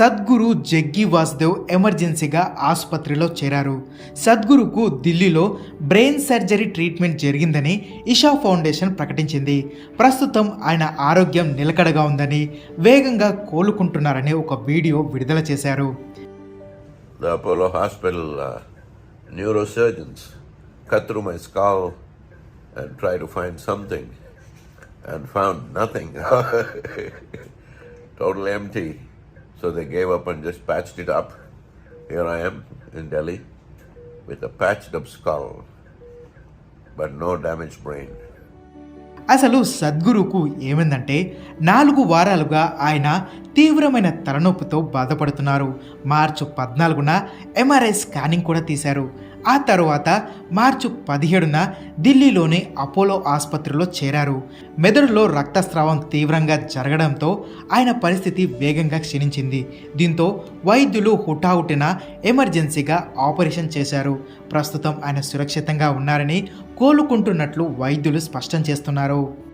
సద్గురు జగ్గి వాసుదేవ్ ఎమర్జెన్సీగా ఆసుపత్రిలో చేరారు సద్గురుకు ఢిల్లీలో బ్రెయిన్ సర్జరీ ట్రీట్మెంట్ జరిగిందని ఇషా ఫౌండేషన్ ప్రకటించింది ప్రస్తుతం ఆయన ఆరోగ్యం నిలకడగా ఉందని వేగంగా కోలుకుంటున్నారని ఒక వీడియో విడుదల చేశారు the Apollo Hospital uh, neurosurgeons cut through my skull and tried to find something and found nothing. Total empty. So they gave up and just patched it up. Here I am in Delhi with a patched up skull, but no damaged brain. అసలు సద్గురుకు ఏమైందంటే నాలుగు వారాలుగా ఆయన తీవ్రమైన తలనొప్పితో బాధపడుతున్నారు మార్చి పద్నాలుగున MRI scanning కూడా తీశారు ఆ తర్వాత మార్చి పదిహేడున ఢిల్లీలోని అపోలో ఆసుపత్రిలో చేరారు. మెదడులో రక్తస్రావం తీవ్రంగా జరగడంతో ఆయన పరిస్థితి వేగంగా క్షీణించింది. దీంతో వైద్యులు హుటాహుటిన ఎమర్జెన్సీగా ఆపరేషన్ చేశారు. ప్రస్తుతం ఆయన సురక్షితంగా ఉన్నారని కోలుకుంటున్నట్లు వైద్యులు స్పష్టం చేస్తున్నారు.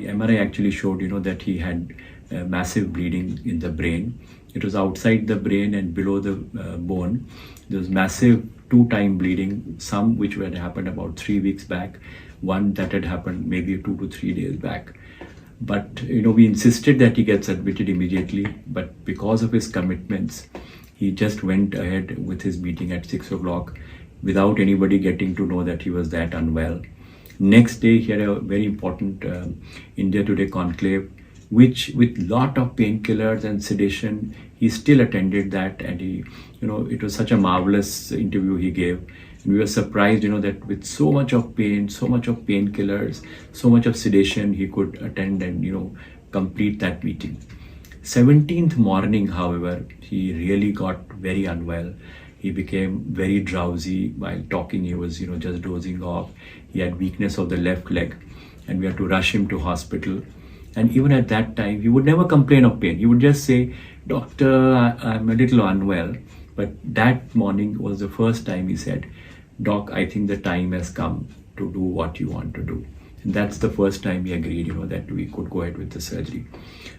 The MRI actually showed, you know, that he had massive bleeding in the brain. It was outside the brain and below the uh, bone. There was massive two-time bleeding, some which had happened about three weeks back, one that had happened maybe two to three days back. But you know, we insisted that he gets admitted immediately. But because of his commitments, he just went ahead with his meeting at six o'clock without anybody getting to know that he was that unwell. Next day, he had a very important um, India Today conclave, which with lot of painkillers and sedation, he still attended that, and he, you know, it was such a marvelous interview he gave. And we were surprised, you know, that with so much of pain, so much of painkillers, so much of sedation, he could attend and you know complete that meeting. 17th morning, however, he really got very unwell. He became very drowsy while talking. He was, you know, just dozing off. He had weakness of the left leg, and we had to rush him to hospital. And even at that time, he would never complain of pain. He would just say, "Doctor, I, I'm a little unwell." But that morning was the first time he said, "Doc, I think the time has come to do what you want to do." And that's the first time he agreed, you know, that we could go ahead with the surgery.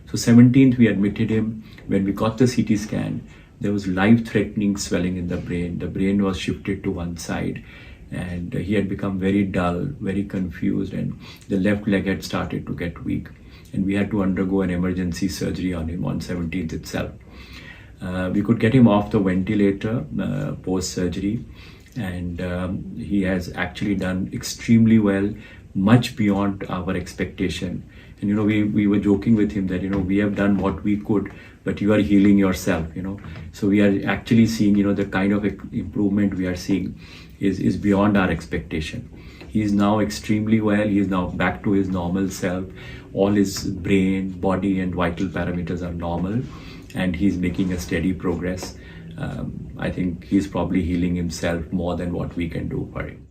So 17th, we admitted him. When we got the CT scan, there was life-threatening swelling in the brain. The brain was shifted to one side, and he had become very dull, very confused, and the left leg had started to get weak. And we had to undergo an emergency surgery on him on 17th itself. Uh, we could get him off the ventilator uh, post surgery, and um, he has actually done extremely well, much beyond our expectation. And you know, we, we were joking with him that you know we have done what we could, but you are healing yourself. You know, so we are actually seeing you know the kind of improvement we are seeing is is beyond our expectation. He is now extremely well. He is now back to his normal self. All his brain, body, and vital parameters are normal, and he's making a steady progress. Um, I think he's probably healing himself more than what we can do for him.